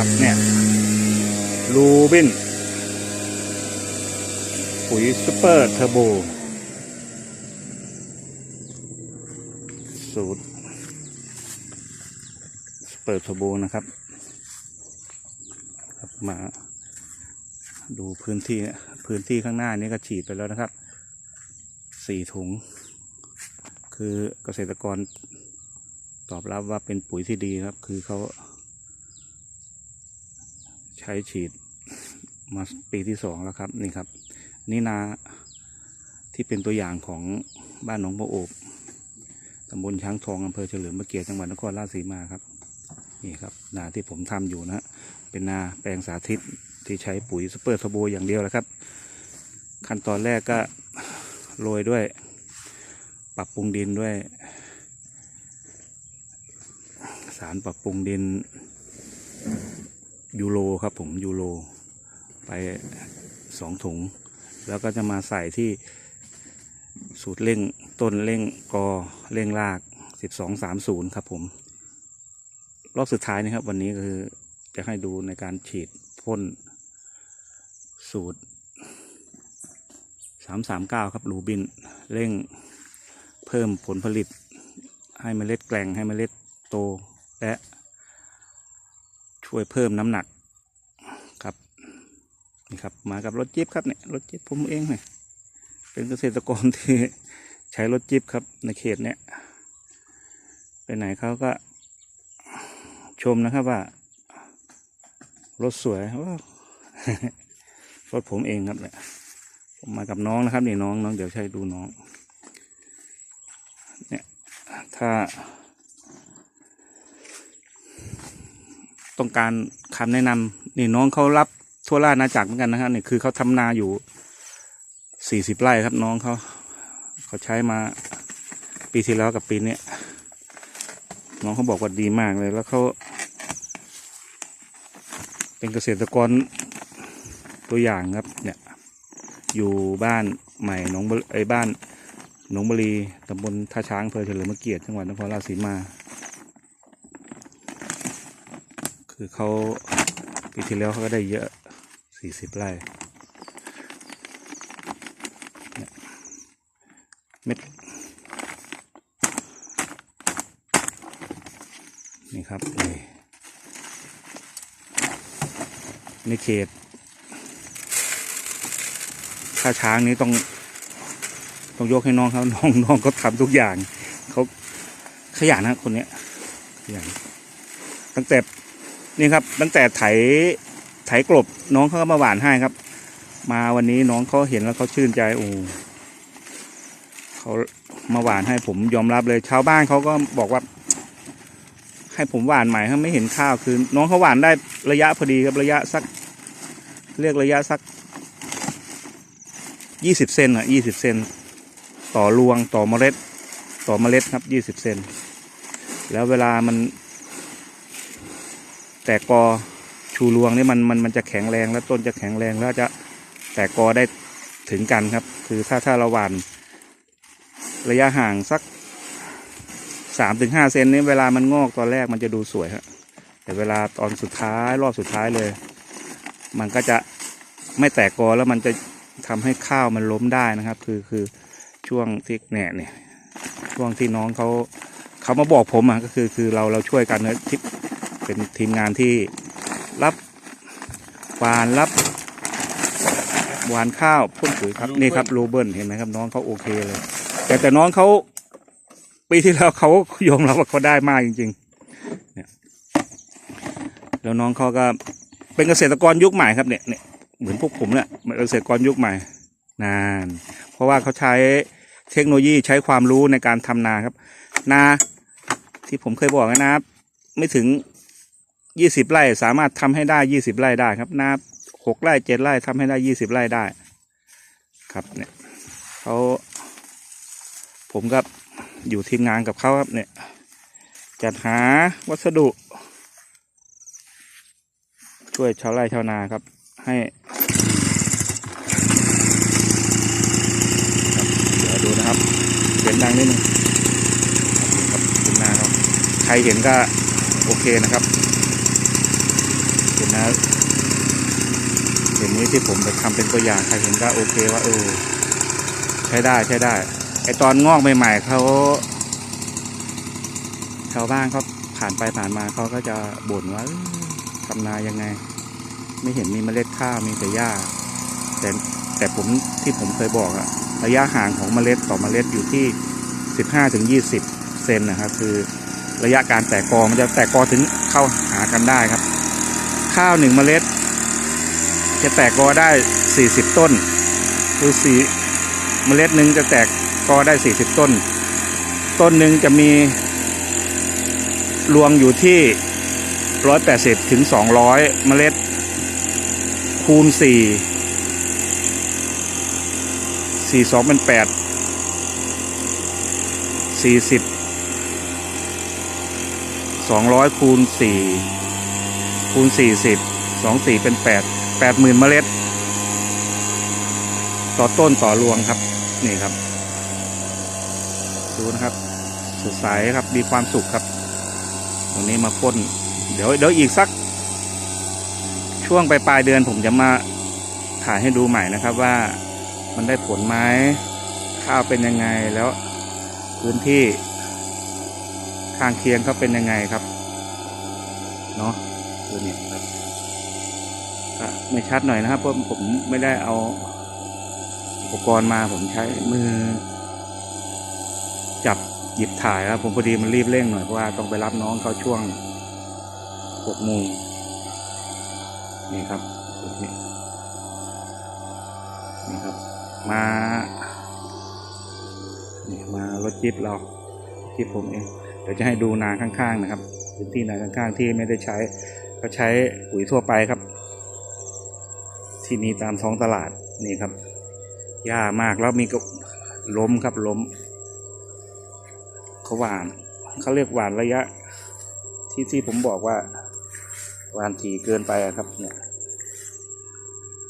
ครับเนี่ยลูบินปุ๋ยซูเปอร์เทอร์โบสูตรซูเปอร์เทอร์โบนะครับครับ มาดูพื้นที่พื้นที่ข้างหน้านี้ก็ฉีดไปแล้วนะครับสี่ถุง คือเกษตรกรตอบรับว่าเป็นปุ๋ยที่ดีครับ คือเขา ช้ฉีดมาปีที่สองแล้วครับนี่ครับนี่นาที่เป็นตัวอย่างของบ้านหนองบัวโอบตำบลช้างทองอำเภอเฉลิมพระเกียรติจังหวัดนครราชสีมาครับ นี่ครับ นาที่ผมทำอยู่นะเป็นนาแปลงสาธิตที่ใช้ปุ๋ยซูเปอร์ทโบอย่างเดียวแหละครับ ขั้นตอนแรกก็โรยด้วย ปรับปรุงดินด้วย สารปรับปรุงดิน ยูโรครับผมยูโรไปสองถุง แล้วก็จะมาใส่ที่สูตรเร่งต้นเร่งกอเร่งรากสิบสองสามศูนย์ครับผม รอบสุดท้ายนะครับ วันนี้คือจะให้ดูในการฉีดพ่นสูตรสามสามเก้าครับรูบินเร่งเพิ่มผลผลิต ให้เมล็ดแกร่งให้เมล็ดโตและ ช่วยเพิ่มน้ำหนักครับนี่ครับ มากับรถจิ๊บครับเนี่ยรถจิ๊บผมเองเนี่ยเป็นเกษตรกรที่ใช้รถจิ๊บครับ ในเขตเนี่ยไปไหนเขาก็ชมนะครับว่ารถสวยว้ารถผมเองครับเนี่ยผมมากับน้องนะครับนี่น้องน้องเดี๋ยวใช้ดูน้อง เนี่ยถ้า ต้องการคำแนะนำนี่น้องเขารับทั่วราชอาจักรเหมือนกันนะครับนี่คือเขาทำนาอยู่สี่สิบไร่ครับน้องเขาเขาใช้มาปีที่แล้วกับปีเนี้ยน้องเขาบอกว่าดีมากเลย แล้วเขาเป็นเกษตรกรตัวอย่างครับ เนี่ย อยู่บ้านใหม่หนองไอ้บ้านหนองบรีตำบลท่าช้างอำเภอเฉลิมพระเกียรติจังหวัดนครราชสีมา คือเขาปีที่แล้วเขาก็ได้เยอะสี่สิบไร่เม็ดนี่ครับนี่ในเขตถ้าช้างนี้ต้องต้องยกให้น้องเขาน้องน้องเขาทำทุกอย่าง เขาขยันนะคนเนี้ยขยันตั้งแต่ นี่ครับ ตั้งแต่ไถไถกลบน้องเขาก็มาหวานให้ครับ มาวันนี้น้องเขาเห็นแล้วเขาชื่นใจโอ้เขามาหวานให้ผมยอมรับเลยชาวบ้านเขาก็บอกว่า ให้ผมหวานใหม่เขาไม่เห็นข้าวคือ น้องเขาหวานได้ระยะพอดีครับระยะสัก เรียกระยะสักยี่สิบเซนอะยี่สิบเซนต่อรวงต่อเมล็ด ต่อเมล็ดครับยี่สิบเซนแล้วเวลามัน แตกกอชูรวงนี่มันมันมันจะแข็งแรงแล้วต้นจะแข็งแรงแล้วจะแตกกอได้ถึงกันครับ คือถ้าถ้าเราหว่านระยะห่างสักสามถึงห้าเซนนี้เวลามันงอกตอนแรกมันจะดูสวยครับแต่เวลาตอนสุดท้ายรอบสุดท้ายเลย มันก็จะไม่แตกกอแล้วมันจะทำให้ข้าวมันล้มได้นะครับ คือคือช่วงที่เนี่ยเนี่ยช่วงที่น้องเขาเขามาบอกผมอะก็คือคือเราเราช่วยกันนะที่ เป็นทีมงานที่รับหวานรับหวานข้าวพ่นปุ๋ยครับนี่ครับโรเบิร์ตเห็นไหมครับ น้องเขาโอเคเลย แต่แต่น้องเขาปีที่แล้วเขายอมรับว่าเขาได้มากจริงๆเนี่ยแล้วน้องเขาก็เป็นเกษตรกรยุคใหม่ครับเนี่ยเนี่ยเหมือนพวกผมเนี่ยเป็นเกษตรกรยุคใหม่นานเพราะว่าเขาใช้เทคโนโลยีใช้ความรู้ในการทำนาครับ นาที่ผมเคยบอกนะครับ ไม่ถึง ยี่สิบไร่สามารถทำให้ได้ยี่สิบไร่ได้ครับนาหกไร่เจ็ดไร่ทำให้ได้ยี่สิบไร่ได้ ครับเนี่ยเขาผมก็อยู่ทีมงานกับเขาครับเนี่ยจัดหาวัสดุ ช่วยชาวไร่ชาวนาครับ ให้เดี๋ยวดูนะครับเสียงดังนิดนึงครับทีมนาครับใครเห็นก็โอเคนะครับ อย่างนี้ที่ผมไปทำเป็นตัวอย่างใครเห็นก็โอเคว่าเออใช้ได้ใช้ได้ ไอตอนงอกใหม่ๆเขาชาวบ้านเขาผ่านไปผ่านมาเขาก็จะบ่นว่าทำนายังไง ไม่เห็นมีเมล็ดข้าวมีแต่หญ้า แต่แต่ผมที่ผมเคยบอกอะระยะห่างของเมล็ดต่อเมล็ดอยู่ที่ 15ถึง20 เซนนะครับ คือระยะการแตกกอมันจะแตกกอถึงเข้าหากันได้ครับ ข้าวหนึ่งเมล็ด จะแตกกอได้ 40 ต้น คือสี่เมล็ดหนึ่งจะแตกกอได้ 40 ต้น ต้นหนึ่งจะมีรวงอยู่ที่ 180ถึง200 เมล็ด คูณ 4 4 2เป็น8 40 200คูณ4 คูณ40 2 4เป็น8 80,000เมล็ด ต่อต้นต่อรวงครับ นี่ครับ ดูนะครับ สดใสครับ มีความสุขครับวันนี้มาพ่น เดี๋ยวเดี๋ยวอีกสัก ช่วงปลายปลายเดือนผมจะมาถ่ายให้ดูใหม่นะครับว่ามันได้ผลไหมข้าวเป็นยังไงแล้วพื้นที่ข้างเคียงเขาเป็นยังไงครับ เนาะ ดูนี่ครับก็ไม่ชัดหน่อยนะครับ เพราะผมไม่ได้เอาอุปกรณ์มาผมใช้มือ จับหยิบถ่ายครับ ผมพอดีมันรีบเร่งหน่อยเพราะว่าต้องไปรับน้องเข้าช่วงหกโมงนี่ครับนี้นี่ครับ มานี่มารถจิ๊บเราจิ๊บผมเองเดี๋ยวจะให้ดูนาข้างๆนะครับพื้นที่นาข้างๆที่ไม่ได้ใช้ ก็ใช้ปุ๋ยทั่วไปครับ ที่มีตามท้องตลาดนี่ครับหญ้ามากแล้วมีก็ล้มครับล้มเขาหวานเขาเรียกหวานระยะ ที่ที่ผมบอกว่าหวานถี่เกินไปอะครับเนี่ย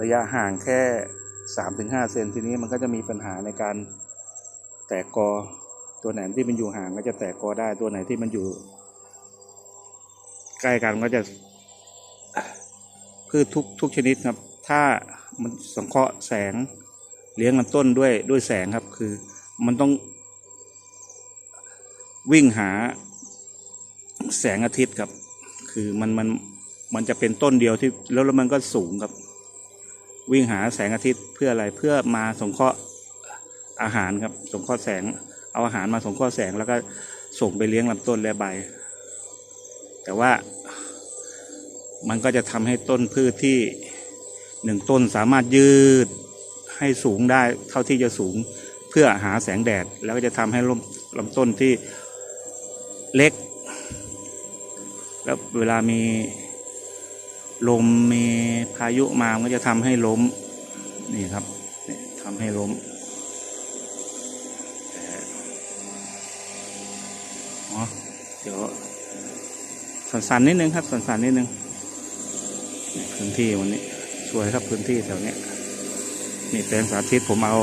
ระยะห่างแค่สามถึงห้าเซนทีนี้มันก็จะมีปัญหาในการแตกกอตัวไหนที่มันอยู่ห่างก็จะแตกกอได้ตัวไหนที่มันอยู่ ใกล้กันก็จะ พืชทุกทุกชนิดครับ ถ้ามันสังเคราะห์แสงเลี้ยงลำต้นด้วยด้วยแสงครับ คือมันต้องวิ่งหาแสงอาทิตย์ครับ คือมันมันมันจะเป็นต้นเดียวที่แล้วแล้วมันก็สูงครับ วิ่งหาแสงอาทิตย์เพื่ออะไรเพื่อมาสงเคราะห์อาหารครับ สงเคราะห์แสง เอาอาหารมาสงเคราะห์แสงแล้วก็ส่งไปเลี้ยงลำต้นและใบ แต่ว่า มันก็จะทำให้ต้นพืชที่หนึ่งต้นสามารถยืดให้สูงได้เท่าที่จะสูงเพื่อหาแสงแดด แล้วก็จะทำให้ลำลำต้นที่เล็ก แล้วเวลามีลมมีพายุมามันก็จะทำให้ล้มนี่ครับทำให้ล้มอ๋อเดี๋ยวสันๆนิดนึงครับสันๆนิดนึง พื้นที่วันนี้สวยครับพื้นที่แถวเนี้ยนี่แปลงสาธิตผมเอา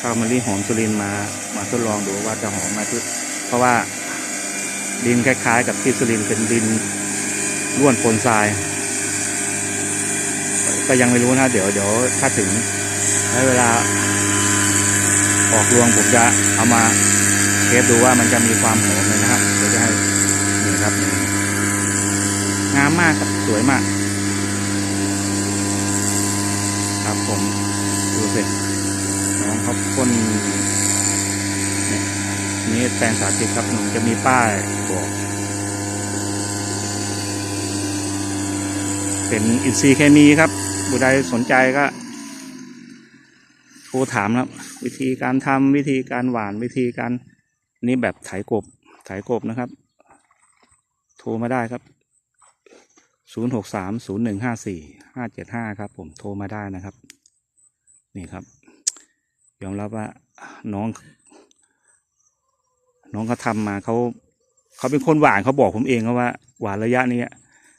ข้าวมะลิหอมสุรินมามาทดลองดูว่าจะหอมไหมคือเพราะว่าดินคล้ายๆ กับที่สุรินเป็นดินร่วนปนทราย ก็ยังไม่รู้นะ เดี๋ยวเดี๋ยวถ้าถึงให้เวลาออกรวงผมจะเอามาเทสดูว่ามันจะมีความหอมไหมนะครับเดี๋ยวจะให้นี่ครับนี่ งามมากครับสวยมาก ครับผมดูสิน้องเขาพ่นนี่แปลงสาธิตครับหนุ่มจะมีป้ายบอกเป็นอินทรีย์เคมีครับบุใดสนใจก็โทรถามครับวิธีการทำวิธีการหวานวิธีการนี่แบบไถกบไถกบนะครับ โทรมาได้ครับ ศูนย์หกสามศูนย์หนึ่งห้าสี่ห้าเจ็ดห้าครับผมโทรมาได้นะครับ นี่ครับ ยอมรับว่าน้อง น้องเขาทำมาเขาเขาเป็นคนหวานเขาบอกผมเองเขาว่า หวานระยะนี้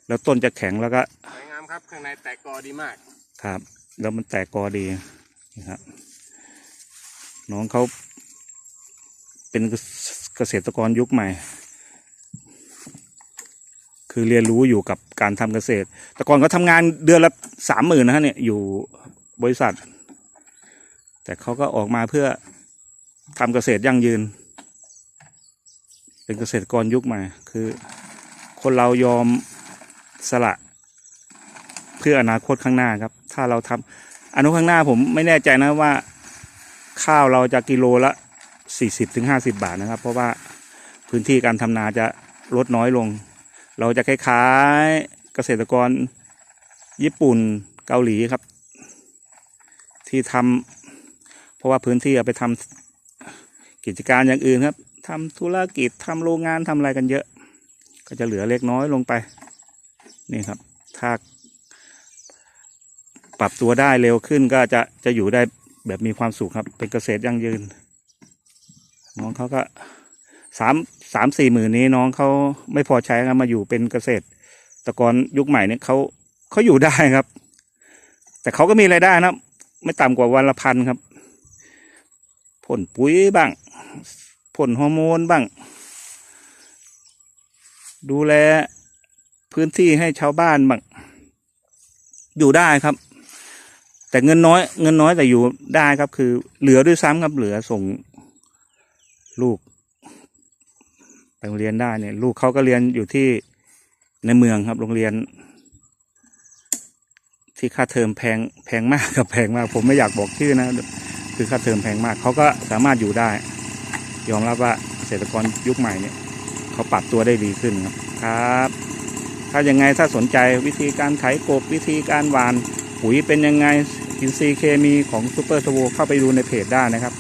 แล้วต้นจะแข็งแล้วก็สวยงามครับข้างในแตกกอดีมาก ครับ แล้วมันแตกกอดีนะครับ น้องเขาเป็นเกษตรกรยุคใหม่ คือเรียนรู้อยู่กับการทำเกษตร แต่ก่อนก็ทำงานเดือนละสามหมื่นนะฮะเนี่ยอยู่บริษัท แต่เขาก็ออกมาเพื่อทำเกษตรยั่งยืน เป็นเกษตรกรยุคใหม่คือ คนเรายอมสละ เพื่ออนาคตข้างหน้าครับ ถ้าเราทำอนุข้างหน้าผมไม่แน่ใจนะว่าข้าวเราจะกิโลละสี่สิบถึงห้าสิบาทนะครับ เพราะว่าพื้นที่การทำนาจะลดน้อยลง เราจะคล้ายๆเกษตรกรญี่ปุ่นเกาหลีครับ ที่ทำเพราะว่าพื้นที่เอาไปทำกิจการอย่างอื่นครับทำธุรกิจทำโรงงานทำอะไรกันเยอะ ก็จะเหลือเล็กน้อยลงไป นี่ครับ ถ้า ปรับตัวได้เร็วขึ้นก็จะจะอยู่ได้แบบมีความสุขครับ เป็นเกษตรยั่งยืนน้องเขาก็ สามสามสี่หมื่นนี้น้องเขาไม่พอใช้ครับมาอยู่เป็นเกษตรตะกอนยุคใหม่เนี่ยเขาเขาอยู่ได้ครับ แต่เขาก็มีรายได้นะไม่ต่ำกว่าวันละพันครับพ่นปุ๋ยบ้างพ่นฮอร์โมนบ้าง ดูแลพื้นที่ให้ชาวบ้านบ้างอยู่ได้ครับ แต่เงินน้อย เงินน้อยแต่อยู่ได้ครับ คือ เหลือด้วยซ้ำครับเหลือส่งลูก ไปโรงเรียนได้เนี่ย ลูกเขาก็เรียนอยู่ที่ในเมืองครับ โรงเรียน ที่ค่าเทอมแพงแพงมากกับแพงมาก ผมไม่อยากบอกชื่อนะ คือค่าเทอมแพงมากเขาก็สามารถอยู่ได้ ยอมรับว่าเกษตรกรยุคใหม่เนี่ยเขาปรับตัวได้ดีขึ้นครับครับถ้ายังไงถ้าสนใจวิธีการไถกบวิธีการหวานปุ๋ยเป็นยังไงอินทรีย์เคมีของซูเปอร์ r ทโบเข้าไปดูในเพจได้นะครับ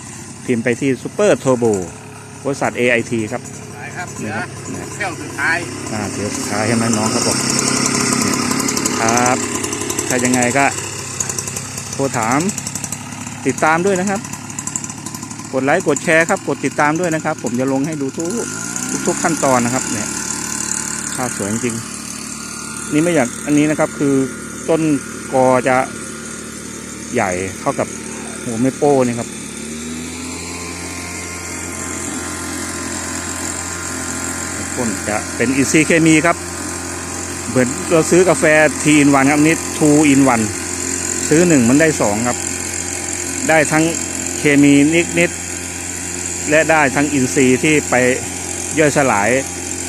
พิมพ์ไปที่ซูเปอร์ r ทโบบริษัท AIT ครับ นี่อครับเนี่ยเที่ยวสุดท้ายอ่าเดี๋ยวสุดท้ายใช่ไหมน้องเขาบอกครับถ้ายังไงก็โทรถามติดตามด้วยนะครับ กดไลค์กดแชร์ครับกดติดตามด้วยนะครับ ผมจะลงให้ดูทุกทุกทกขั้นตอนนะครับ เนี่ยข้าวสวยจริงนี่ไม่อยากอันนี้นะครับ คือต้นกอจะใหญ่เท่ากับหัวไม่โป้นี่ครับ ต้นจะเป็นอินซีเคมีครับ เหมือนเราซื้อกาแฟทีอินวันครับนี่ทูอินวันซื้อหนึ่งมันได้สองครับ ได้ทั้งเคมีนิดนิดและได้ทั้งอินทรีย์ที่ไปย่อยสลาย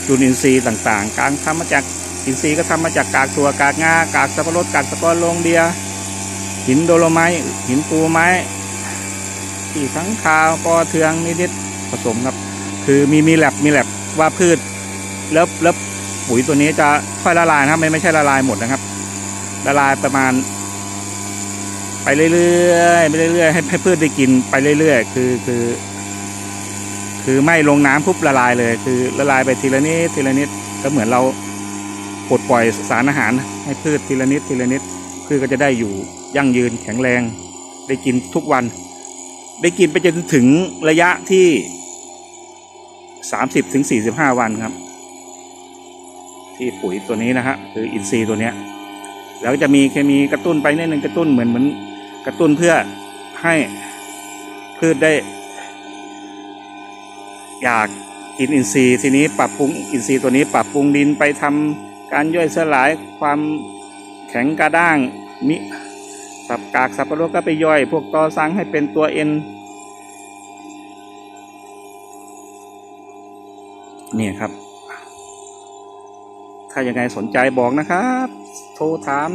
จุลินทรีย์ต่างๆ การทำมาจากอินทรีย์ก็ทำมาจากกากตัวกากงากากสับปะรดกากสะกอลงเดีย หินโดโลไม้หินปูไม้ที่ทั้งคาวปอเทืองนิดๆผสมครับ คือมีมีแลบมีแลบว่าพืช แล้วแล้วปุ๋ยตัวนี้จะค่อยละลายนะครับ ไม่ไม่ใช่ละลายหมดนะครับ ละลายประมาณ ไปเรื่อยๆไปเรื่อยๆให้ให้พืชได้กินไปเรื่อยๆคือคือ คือไม่ลงน้ำปุ๊บละลายเลย คือละลายไปทีละนิดทีละนิดก็เหมือนเราปลดปล่อยสารอาหาร ให้พืชทีละนิดทีละนิดพืชก็จะได้อยู่ยั่งยืนแข็งแรง ได้กินทุกวัน ได้กินไปจนถึงระยะที่สามสิบถึงสี่สิบห้าวันครับ ที่ปุ๋ยตัวนี้นะฮะคืออินทรีย์ตัวเนี้ยแล้วจะมีเคมีกระตุ้นไปนิดนึงกระตุ้นเหมือนเหมือนกระตุ้นเพื่อให้พืชได้ อยากกินอินทรีย์ทีนี้ปรับปรุงอินทรีย์ตัวนี้ปรับปรุงดินไปทำการย่อยสลายความแข็งกระด้างมิสับกากสับปะรดก็ไปย่อย พวกตอสังให้เป็นตัวเอ็นเนี่ยครับ ถ้ายังไงสนใจบอกนะครับ โทรถาม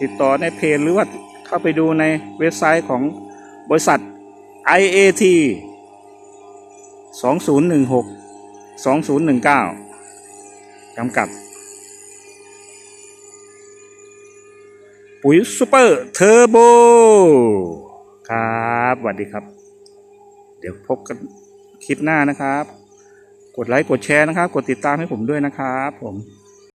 ติดต่อในเพจหรือว่าเข้าไปดูในเว็บไซต์ของบริษัท IAT 2016 2019จำกัด ปุ๋ยซูเปอร์เทอร์โบ ครับสวัสดีครับ เดี๋ยวพบกันคลิปหน้านะครับ กดไลค์ กดแชร์นะครับ กดติดตามให้ผมด้วยนะครับผม